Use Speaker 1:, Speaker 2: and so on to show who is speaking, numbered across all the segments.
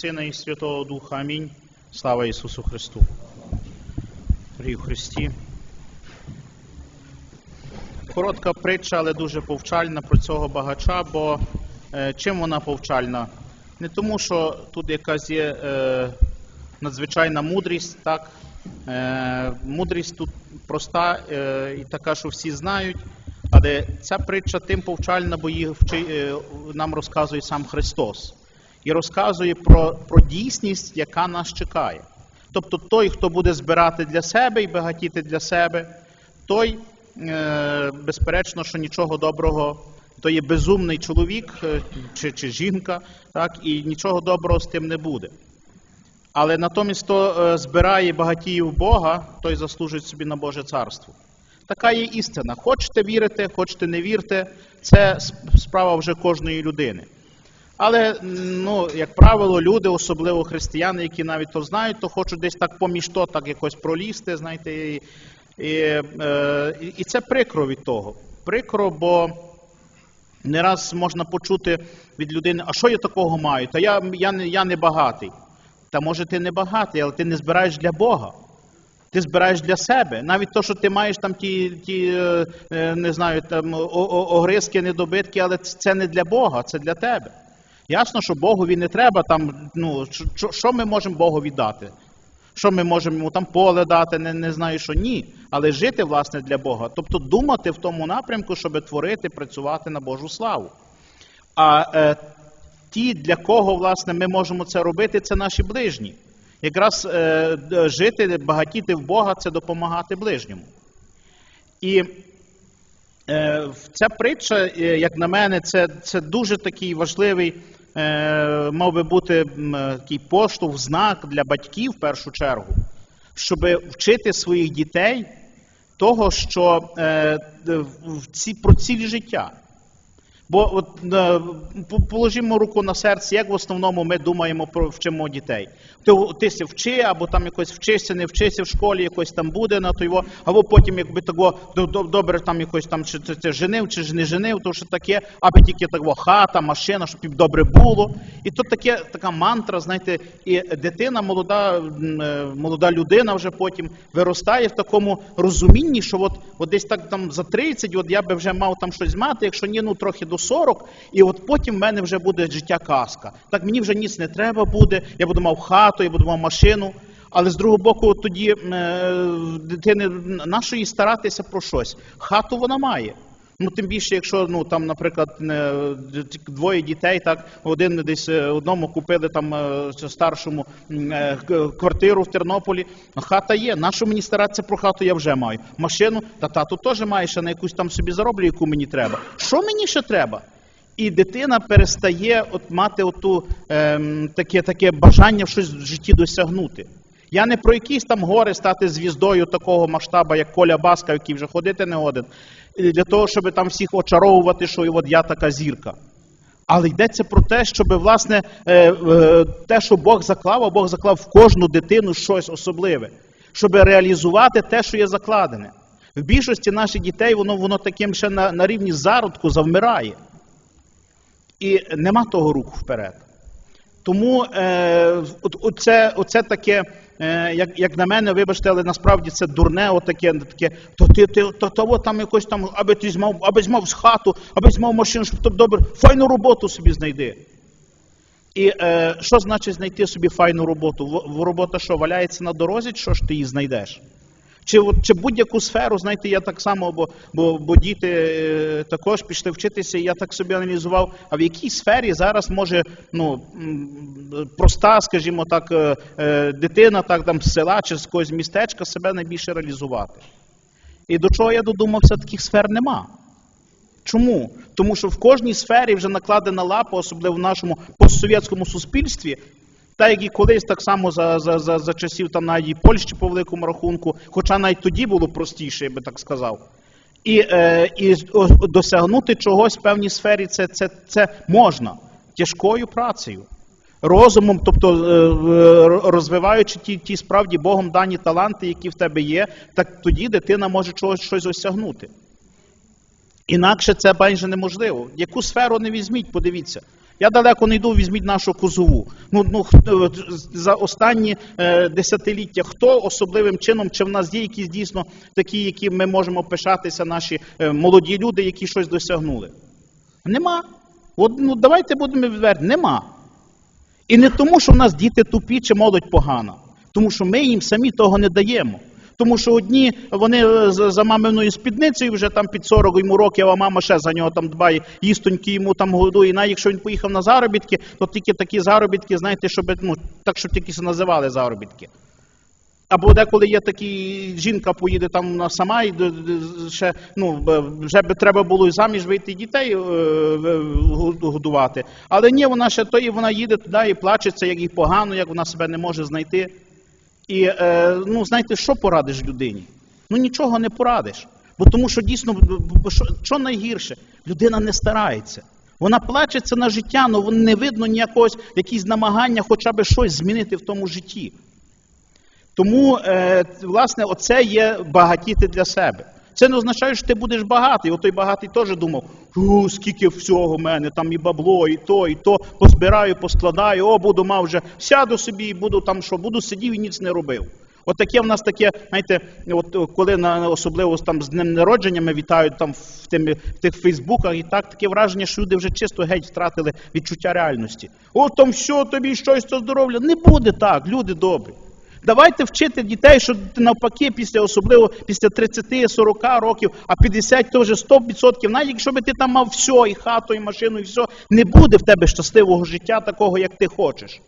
Speaker 1: Сина і Святого Духа. Амінь. Слава Ісусу Христу. Дорогі Христі. Коротка притча, але дуже повчальна про цього багача, бо е, чим вона повчальна? Не тому, що тут якась є е, надзвичайна мудрість, так? Е, мудрість тут проста е, і така, що всі знають, але ця притча тим повчальна, бо її вчи, е, нам розказує сам Христос і розказує про, про дійсність, яка нас чекає. Тобто той, хто буде збирати для себе і багатіти для себе, той, е, безперечно, що нічого доброго, то є безумний чоловік е, чи, чи жінка, так, і нічого доброго з тим не буде. Але натомість, хто е, збирає багатіїв Бога, той заслужить собі на Боже царство. Така є істина. Хочете вірити, хочете не вірте, це справа вже кожної людини. Але, ну, як правило, люди, особливо християни, які навіть то знають, то хочуть десь так поміж то так якось пролізти, знаєте, і, і, е, і- це прикро від того. Прикро, бо не раз можна почути від людини, а що я такого маю? Та я, я, я не багатий. Та може ти не багатий, але ти не збираєш для Бога. Ти збираєш для себе. Навіть то, що ти маєш там ті, ті е, не знаю, там огризки, недобитки, але це не для Бога, це для тебе. Ясно, що Богові не треба там, ну, що- ми можемо Богові дати? Що ми можемо йому там поле дати, не, не знаю, що ні. Але жити, власне, для Бога. Тобто думати в тому напрямку, щоб творити, працювати на Божу славу. А е, ті, для кого, власне, ми можемо це робити, це наші ближні. Якраз е, жити, багатіти в Бога це допомагати ближньому. І е, ця притча, е, як на мене, це, це дуже такий важливий, мав би бути е, такий поштовх, знак для батьків в першу чергу, щоб вчити своїх дітей того, що е, в ці, про ціль життя. Бо от е, положимо руку на серце, як в основному ми думаємо про вчимо дітей. Ти, ти се вчи, або там якось вчишся, не вчишся в школі, якось там буде на то його, або потім, якби того до- до- добре там якось там чи ти, ти женив, чи не женив, то що таке, аби тільки того хата, машина, щоб їм добре було. І то таке така мантра, знаєте, і дитина, молода, е, молода людина вже потім виростає в такому розумінні, що от, от десь так там за 30, от я би вже мав там щось мати, якщо ні, ну трохи до 40, і от потім в мене вже буде життя казка. Так мені вже ніц не треба буде, я буду мав хату, я буду мав машину. Але з другого боку, тоді е, дитини нашої старатися про щось. Хату вона має. Ну, тим більше, якщо ну там, наприклад, двоє дітей, так один десь е, одному купили там е, старшому е, квартиру в Тернополі. Ну, хата є. Нащо мені старатися про хату? Я вже маю. Машину, та тату теж має, ще на якусь там собі зароблю, яку мені треба. Що мені ще треба? І дитина перестає от мати оту ем, таке, таке бажання щось в житті досягнути. Я не про якісь там гори стати звіздою такого масштабу, як Коля Баска, який вже ходити не годен, для того, щоб там всіх очаровувати, що от я така зірка. Але йдеться про те, щоб власне е, е, те, що Бог заклав, а Бог заклав в кожну дитину щось особливе, щоб реалізувати те, що є закладене. В більшості наших дітей воно, воно таким ще на, на рівні зародку завмирає. І нема того руху вперед. Тому е, оце, оце таке, як, як на мене, вибачте, але насправді це дурне, отаке, таке, то ти, ти то, то, от там якось там, аби ти змав, аби змав з хату, аби змав машину, щоб тобі добре, файну роботу собі знайди. І е, що значить знайти собі файну роботу? В робота що, валяється на дорозі, що ж ти її знайдеш? Чи, чи будь-яку сферу, знаєте, я так само, бо, бо, бо діти е, також пішли вчитися, і я так собі аналізував, а в якій сфері зараз може ну, проста, скажімо так, е, е, дитина так, там, з села чи з якогось містечка себе найбільше реалізувати. І до чого я додумався, таких сфер нема. Чому? Тому що в кожній сфері вже накладена лапа, особливо в нашому постсовєтському суспільстві, так як і колись так само за, за, за, за часів там навіть і Польщі по великому рахунку, хоча навіть тоді було простіше, я би так сказав. І, е, і досягнути чогось в певній сфері це, це, це можна тяжкою працею. Розумом, тобто е, розвиваючи ті, ті справді Богом дані таланти, які в тебе є, так тоді дитина може чогось щось осягнути. Інакше це майже неможливо. Яку сферу не візьміть, подивіться. Я далеко не йду, візьміть нашу козову. Ну, ну за останні е, десятиліття хто особливим чином, чи в нас є якісь дійсно такі, які ми можемо пишатися, наші е, молоді люди, які щось досягнули? Нема. От, ну, давайте будемо відверті, нема. І не тому, що в нас діти тупі чи молодь погана, тому що ми їм самі того не даємо. Тому що одні вони е, за маминою спідницею вже там під 40 йому років, а мама ще за нього там дбає, їстоньки йому там годує. І навіть якщо він поїхав на заробітки, то тільки такі заробітки, знаєте, щоб ну так, щоб тільки називали заробітки. Або деколи є такі, жінка поїде там сама і ще ну вже би треба було і заміж вийти дітей е, годувати. Але ні, вона ще то і вона їде туди і плачеться, як їй погано, як вона себе не може знайти. І е, ну знаєте, що порадиш людині? Ну нічого не порадиш. Бо тому що дійсно, що, що найгірше, людина не старається. Вона плачеться на життя, але не видно ніякогось якісь намагання хоча б щось змінити в тому житті. Тому, е, власне, оце є багатіти для себе. Це не означає, що ти будеш багатий. Отой багатий теж думав, скільки всього в мене, там і бабло, і то, і то, позбираю, поскладаю, о, буду мав вже, сяду собі і буду там що, буду сидів і ніц не робив. От таке в нас таке, знаєте, от е, коли на особливо там з днем народження ми вітають там в, тими, в тих фейсбуках, і так таке враження, що люди вже чисто геть втратили відчуття реальності. О, там все, тобі щось то здоров'я. Не буде так, люди добрі. Давайте вчити дітей, що навпаки, після особливо після 30-40 років, а 50 то вже 100%, навіть якщо би ти там мав все, і хату, і машину, і все, не буде в тебе щасливого життя такого, як ти хочеш.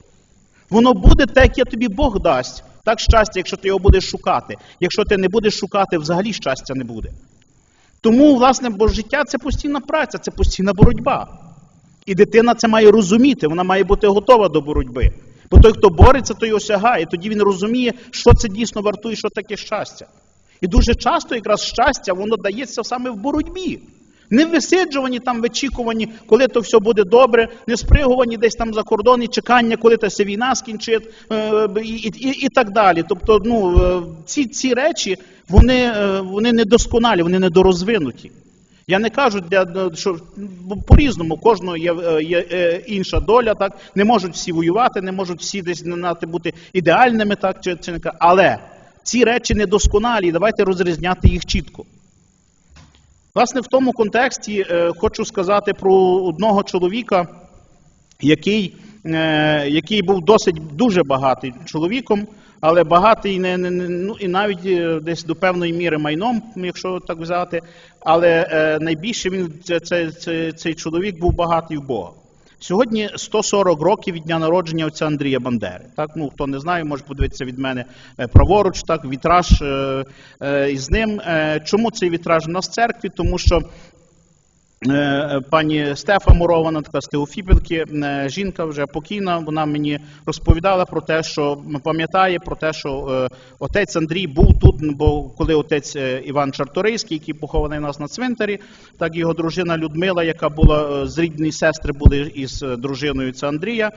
Speaker 1: Воно буде те, яке тобі Бог дасть. Так щастя, якщо ти його будеш шукати. Якщо ти не будеш шукати, взагалі щастя не буде. Тому, власне, бо життя це постійна праця, це постійна боротьба. І дитина це має розуміти, вона має бути готова до боротьби. Бо той, хто бореться, той осягає. Тоді він розуміє, що це дійсно вартує, що таке щастя. І дуже часто якраз щастя, воно дається саме в боротьбі. Не в висиджуванні, там, в очікуванні, коли то все буде добре, не спригувані десь там за кордон і чекання, коли та ся війна скінчить, е, і, і, і так далі. Тобто, ну, е, ці, ці речі, вони, е, вони недосконалі, вони недорозвинуті. Я не кажу, для, що по-різному, кожного є, е, є е, інша доля, так? Не можуть всі воювати, не можуть всі десь бути ідеальними, так чи, чи не але ці речі недосконалі, давайте розрізняти їх чітко. Власне, в тому контексті е, хочу сказати про одного чоловіка, який, е, який був досить дуже багатий чоловіком, але багатий не, не, не- ну, і навіть е, десь до певної міри майном, якщо так взяти. Але е, найбільше він це, це, це, цей чоловік був багатий в Бога. Сьогодні 140 років від дня народження отця Андрія Бандери. Так, ну хто не знає, може подивитися від мене е, праворуч, так, вітраж е, е, із ним. Е, чому цей вітраж у нас в церкві? Тому що Пані Стефа Мурована, така з Теофіпілки, е, жінка вже покійна, вона мені розповідала про те, що пам'ятає про те, що е, отець Андрій був тут, бо коли отець е, Іван Чарторийський, який похований у нас на цвинтарі, так його дружина Людмила, яка була е, з рідної сестри, були із е, дружиною це Андрія.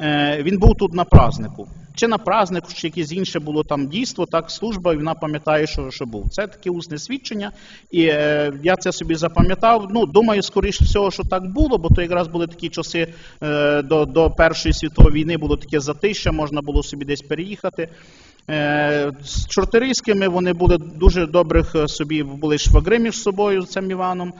Speaker 1: Е, Він був тут на празднику. Чи на празднику, чи якесь інше було там дійство, так служба, і вона пам'ятає, що, що був. Це таке усне свідчення, і е, я це собі запам'ятав. Ну, думаю, скоріше всього, що так було, бо то якраз були такі часи е, до, до Першої світової війни, було таке затища, можна було собі десь переїхати. Е, З чорторийськими вони були дуже добрих е, собі, були швагри між собою цим Іваном,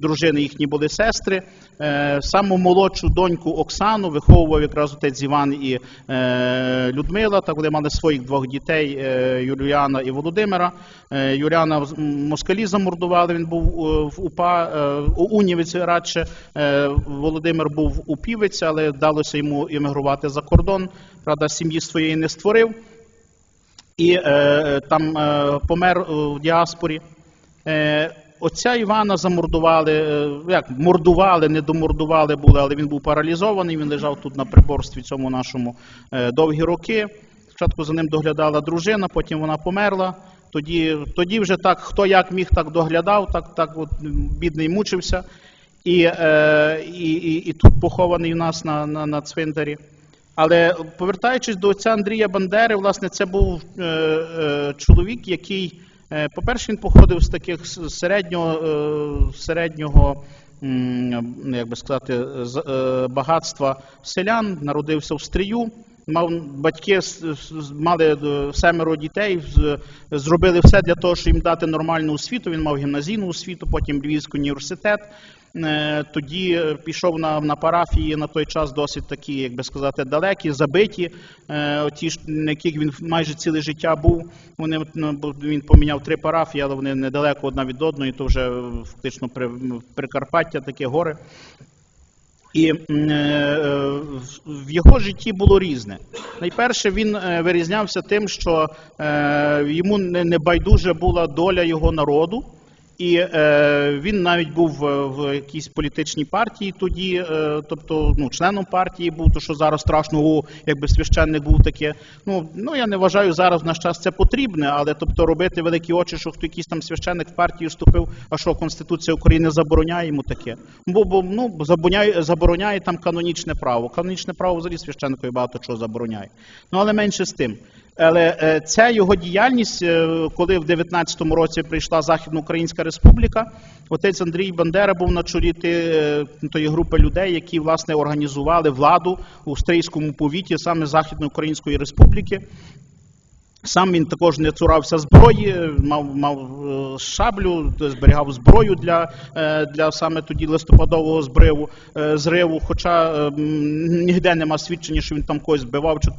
Speaker 1: дружини їхні були сестри. Е, Саму молодшу доньку Оксану виховував якраз отець Іван і е, Людмила. Так вони мали своїх двох дітей е, Юліана і Володимира. Е, Юліана москалі замордували, він був е, в УПА, е, у Унівиці радше. Е, Володимир був у Півиці, але вдалося йому іммігрувати за кордон. Правда, сім'ї своєї не створив і е, там е, помер е, в діаспорі. Е, отця Івана замордували, е, як мордували, не домордували були, але він був паралізований, він лежав тут на приборстві цьому нашому е, довгі роки. Спочатку за ним доглядала дружина, потім вона померла. Тоді, тоді вже так, хто як міг, так доглядав, так, так от, бідний мучився. І, е, і, і, тут похований у нас на, на, на цвинтарі. Але повертаючись до отця Андрія Бандери, власне, це був е, е, чоловік, який, по-перше, він походив з таких середнього, е, середнього як би сказати, е, багатства селян, народився в стрію. Мав батьки мали е, семеро дітей, зробили все для того, щоб їм дати нормальну освіту. Він мав гімназійну освіту, потім Львівський університет. Е, Тоді е, пішов на, на парафії на той час досить такі, як би сказати, далекі, забиті. Е, Оті, ж, на яких він майже ціле життя був. Вони ну, він поміняв три парафії, але вони недалеко одна від одної, то вже фактично при, Прикарпаття, такі гори. І в- його житті було різне. Найперше, він вирізнявся тим, що йому не байдуже була доля його народу. І е, він навіть був в, в якійсь політичній партії тоді, е, тобто ну, членом партії був, то що зараз страшно, о, якби священник був таке. Ну, ну я не вважаю зараз в наш час це потрібне, але тобто робити великі очі, що хто якийсь там священник в партію вступив, а що Конституція України забороняє йому таке. Бо, бо ну, забороняє, забороняє там канонічне право. Канонічне право взагалі священникові багато чого забороняє. Ну але менше з тим. Але е, ця його діяльність, е, коли в 19-му році прийшла Західноукраїнська Республіка, отець Андрій Бандера був на чолі е, тої групи людей, які власне організували владу у Стрийському повіті саме Західноукраїнської Республіки. Сам він також не цурався зброї, мав, мав е, шаблю, зберігав зброю для, е, для саме тоді листопадового збриву, е, зриву. Хоча е, ніде нема свідчення, що він там когось збивав чи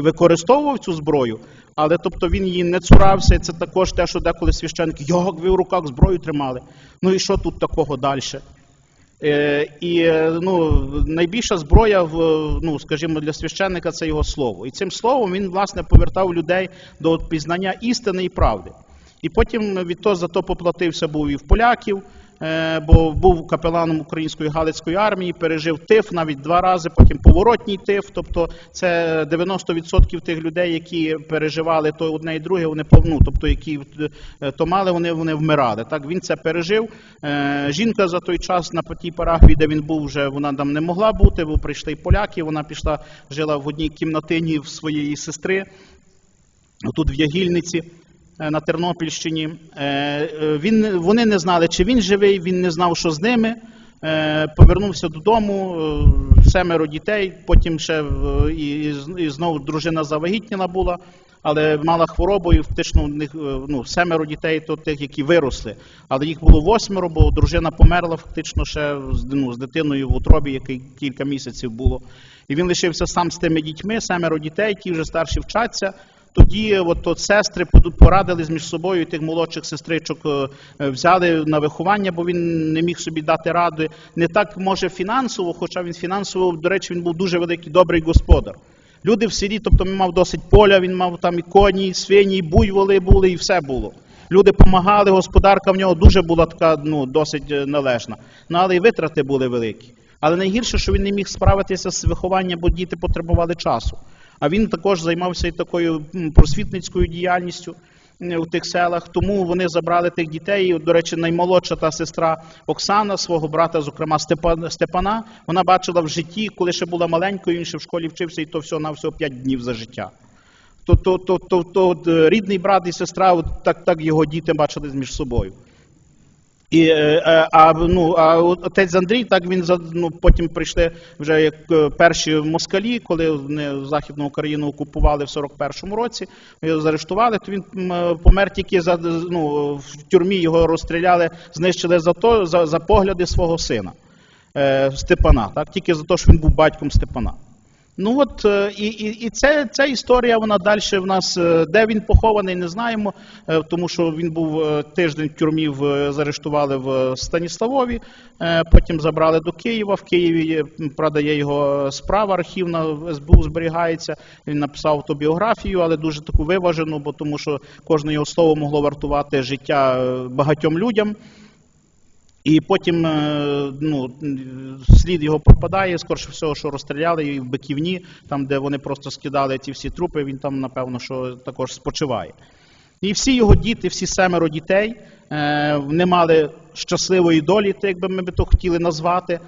Speaker 1: використовував цю зброю. Але тобто він її не цурався, і це також те, що деколи священники, як ви в руках зброю тримали. Ну і що тут такого далі? Е, І ну, найбільша зброя, в, ну, скажімо, для священника це його слово. І цим словом він, власне, повертав людей до пізнання істини і правди. І потім від того за то поплатився був і в поляків, бо був капеланом української Галицької армії, пережив тиф навіть два рази, потім поворотній тиф. Тобто це 90% тих людей, які переживали то одне і друге, вони пов- ну, тобто які е, то мали, вони, вони вмирали. Так він це пережив. Е, Жінка за той час на тій парафії, де він був, вже вона там не могла бути, бо прийшли поляки. Вона пішла, жила в одній кімнатині в своєї сестри тут в Ягільниці е, на Тернопільщині. Е, е, Він, вони не знали, чи він живий, він не знав, що з ними. Е, Повернувся додому, е, семеро дітей, потім ще е, і, і знову дружина завагітніла була, але мала хворобу, і фактично в них е, ну, семеро дітей, то тих, які виросли. Але їх було восьмеро, бо дружина померла фактично ще ну, з дитиною в утробі, який кілька місяців було. І він лишився сам з тими дітьми, семеро дітей, які вже старші вчаться. Тоді от, от сестри порадились між собою, тих молодших сестричок е, е, взяли на виховання, бо він не міг собі дати ради. Не так може фінансово, хоча він фінансово, до речі, він був дуже великий, добрий господар. Люди в селі, тобто він мав досить поля, він мав там і коні, і свині, і буйволи були, і все було. Люди допомагали, господарка в нього дуже була така, ну, досить е, належна. Ну, але і витрати були великі. Але найгірше, що він не міг справитися з вихованням, бо діти потребували часу. А він також займався і такою просвітницькою діяльністю у тих селах. Тому вони забрали тих дітей. До речі, наймолодша та сестра Оксана, свого брата, зокрема Степана, вона бачила в житті, коли ще була маленькою, він ще в школі вчився, і то всього на всього 5 днів за життя. То, то, то, то, то от, е, рідний брат і сестра, от так, так його діти бачили між собою. І, е, е, а, ну, а отець Андрій, так він ну, потім прийшли вже як е, перші москалі, коли вони Західну Україну окупували в 41-му році, його заарештували, то він помер тільки за ну, в тюрмі його розстріляли, знищили за то, за, за погляди свого сина Степана, так, тільки за те, що він був батьком Степана. Ну от е, і, і, і це, ця історія, вона далі в нас, е, де він похований, не знаємо, е, тому що він був тиждень в тюрмі, в, заарештували в Станіславові, потім забрали до Києва. В Києві правда, є його справа архівна, в СБУ зберігається. Він написав автобіографію, але дуже таку виважену, бо тому що кожне його слово могло вартувати життя багатьом людям. І потім е, ну, слід його пропадає, скорше всього, що розстріляли і в Биківні, там, де вони просто скидали ці всі трупи, він там, напевно, що також спочиває. І всі його діти, всі семеро дітей, е, не мали щасливої долі, так якби ми би то хотіли назвати.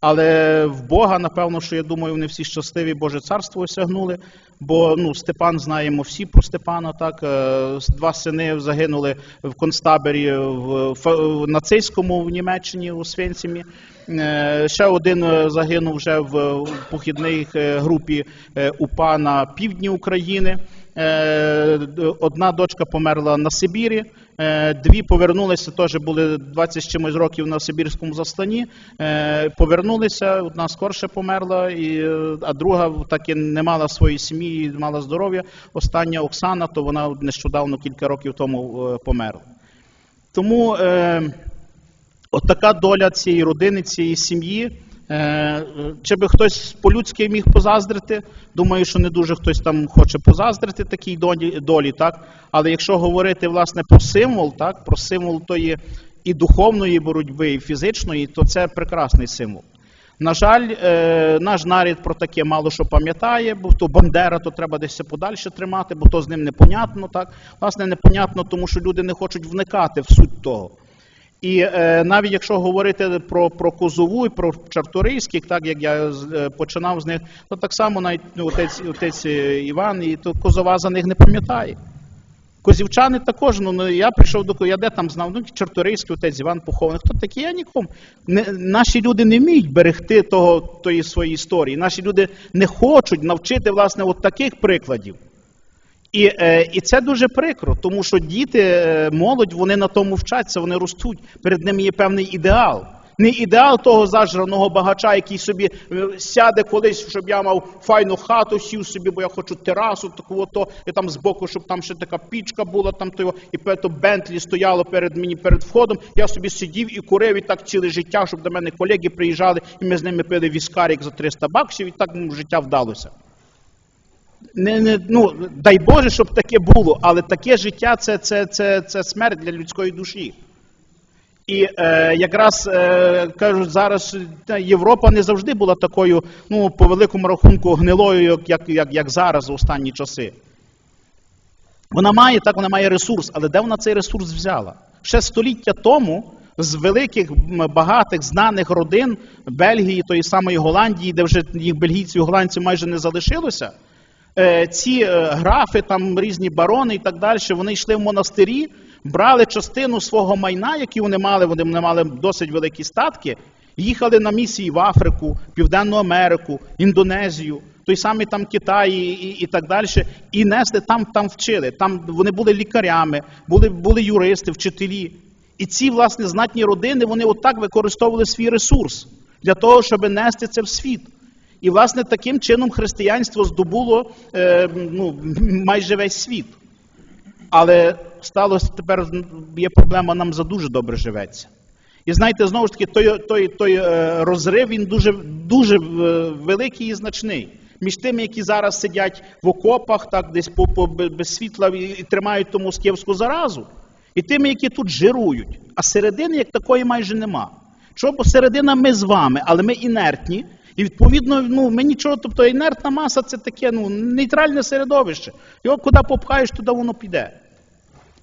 Speaker 1: Але в Бога, напевно, що я думаю, вони всі щасливі Боже царство осягнули. Бо ну, Степан знаємо всі про Степана. Так Е, два сини загинули в концтаборі в, нацистському в Німеччині у Свенцімі. Е, Ще один е, загинув вже в похідній групі УПА на півдні України. Одна дочка померла на Сибірі, дві повернулися, теж були 20 з чимось років на Сибірському засланні. Е, Повернулися, одна скорше померла, е, а друга так і не мала своєї сім'ї, мала здоров'я. Остання Оксана, то вона нещодавно кілька років тому е, померла. Тому е, от така доля цієї родини, цієї сім'ї. Е, Чи би хтось по-людськи міг позаздрити? Думаю, що не дуже хтось там хоче позаздрити такій долі, долі, так? Але якщо говорити власне про символ, так, про символ тої і духовної боротьби, і фізичної, то це прекрасний символ. На жаль, е, наш нарід про таке мало що пам'ятає, бо то Бандера, то треба десь подальше тримати, бо то з ним непонятно. Так? Власне, непонятно, тому що люди не хочуть вникати в суть того. І е, навіть якщо говорити про, про Козову і про Чарторийських, так як я е, починав з них, то так само навіть ну, отець, отець е, Іван, і то Козова за них не пам'ятає. Козівчани також, ну я прийшов до я де там знав, ну Чарторийський отець Іван похований. Хто такий? Я нікому. Не, наші люди не вміють берегти того, тої своєї історії. Наші люди не хочуть навчити власне от таких прикладів. І, е, і це дуже прикро, тому що діти, е, молодь, вони на тому вчаться, вони ростуть. Перед ними є певний ідеал. Не ідеал того зажраного багача, який собі е, сяде колись, щоб я мав файну хату, сів собі, бо я хочу терасу, таку ото, і там збоку, щоб там ще така пічка була, там то, і пето Бентлі стояло перед мені перед входом. Я собі сидів і курив і так ціле життя, щоб до мене колеги приїжджали, і ми з ними пили віскарик за 300 баксів, і так ну, життя вдалося не, не, ну, дай Боже, щоб таке було, але таке життя це, це, це, це смерть для людської душі. І е, якраз е, кажуть, зараз Європа не завжди була такою, ну, по великому рахунку, гнилою, як, як, як, зараз у останні часи. Вона має, так, вона має ресурс, але де вона цей ресурс взяла? Ще століття тому з великих, багатих, знаних родин Бельгії, тої самої Голландії, де вже їх бельгійців і голландців майже не залишилося, ці е, графи, там різні барони і так далі, вони йшли в монастирі, брали частину свого майна, які вони мали, вони мали досить великі статки, їхали на місії в Африку, Південну Америку, Індонезію, той самий там Китай і, і, і так далі, і несли там, там вчили. Там вони були лікарями, були, були юристи, вчителі. І ці, власне, знатні родини, вони отак використовували свій ресурс для того, щоб нести це в світ. І, власне, таким чином християнство здобуло е, ну, майже весь світ. Але сталося тепер є проблема, нам за дуже добре живеться. І знаєте, знову ж таки, той, той, той е, розрив він дуже, дуже е, великий і значний. Між тими, які зараз сидять в окопах, так десь по, по без світла і, тримають ту москівську заразу, і тими, які тут жирують. А середини як такої майже нема. Бо середина ми з вами, але ми інертні. І відповідно, ну ми нічого, тобто інертна маса це таке ну, нейтральне середовище. Його куди попхаєш, туди воно піде.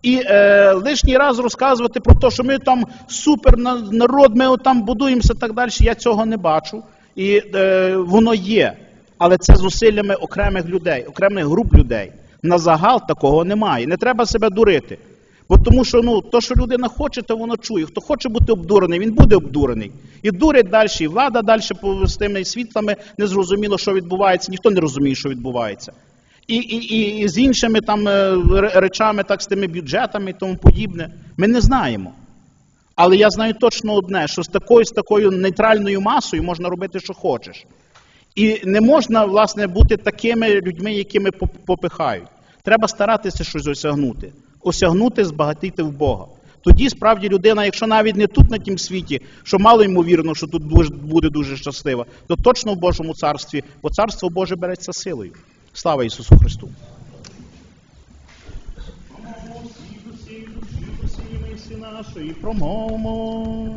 Speaker 1: І е, лишній раз розказувати про те, що ми там супер народ, ми там будуємося так далі, я цього не бачу. І е, воно є. Але це зусиллями окремих людей, окремих груп людей. На загал такого немає. Не треба себе дурити. Бо тому що ну, то, що людина хоче, то воно чує. Хто хоче бути обдурений, він буде обдурений. І дурить далі, і влада далі з тими світлами не зрозуміло, що відбувається, ніхто не розуміє, що відбувається. І, і, і, і з іншими там е, речами, так з тими бюджетами і тому подібне. Ми не знаємо. Але я знаю точно одне, що з такою, з такою нейтральною масою можна робити, що хочеш. І не можна, власне, бути такими людьми, якими поп- попихають. Треба старатися щось осягнути. Осягнути, збагатити в Бога. Тоді справді людина, якщо навіть не тут на тім світі, що мало ймовірно, що тут буде дуже щаслива, то точно в Божому царстві, бо царство Боже береться силою. Слава Ісусу Христу! Промовимо.